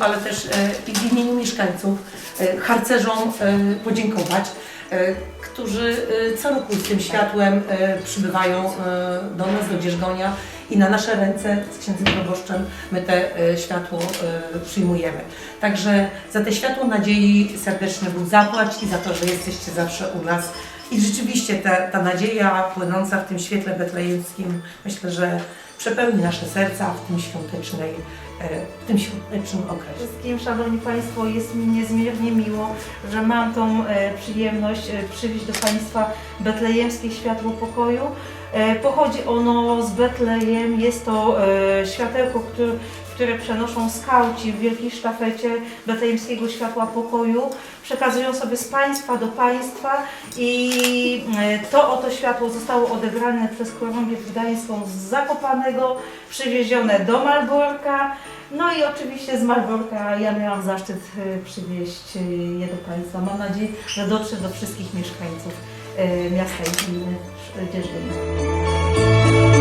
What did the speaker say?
ale też e, w imieniu mieszkańców e, harcerzom e, podziękować, którzy co roku z tym światłem przybywają do nas, do Dzierżgonia i na nasze ręce z księdzem proboszczem my te e, światło e, przyjmujemy. Także za te światło nadziei serdecznie Bóg zapłać i za to, że jesteście zawsze u nas. I rzeczywiście ta, ta nadzieja płynąca w tym świetle betlejemskim, myślę, że przepełni nasze serca w tym świątecznej, e, w tym świątecznym okresie. Wszystkim, Szanowni Państwo, jest mi niezmiernie miło, że mam tą przyjemność przywieźć do Państwa betlejemskie światło pokoju. E, pochodzi ono z Betlejem, jest to e, światełko, które, które przenoszą skauci w wielkiej sztafecie betlejemskiego światła pokoju. Przekazują sobie z państwa do państwa i e, to oto światło zostało odebrane przez Korąbiew Gdańską z Zakopanego, przywiezione do Malborka. No i oczywiście z Malborka ja miałam zaszczyt przywieźć je do Państwa. Mam nadzieję, że dotrze do wszystkich mieszkańców miasta i gminy Dzierżyny.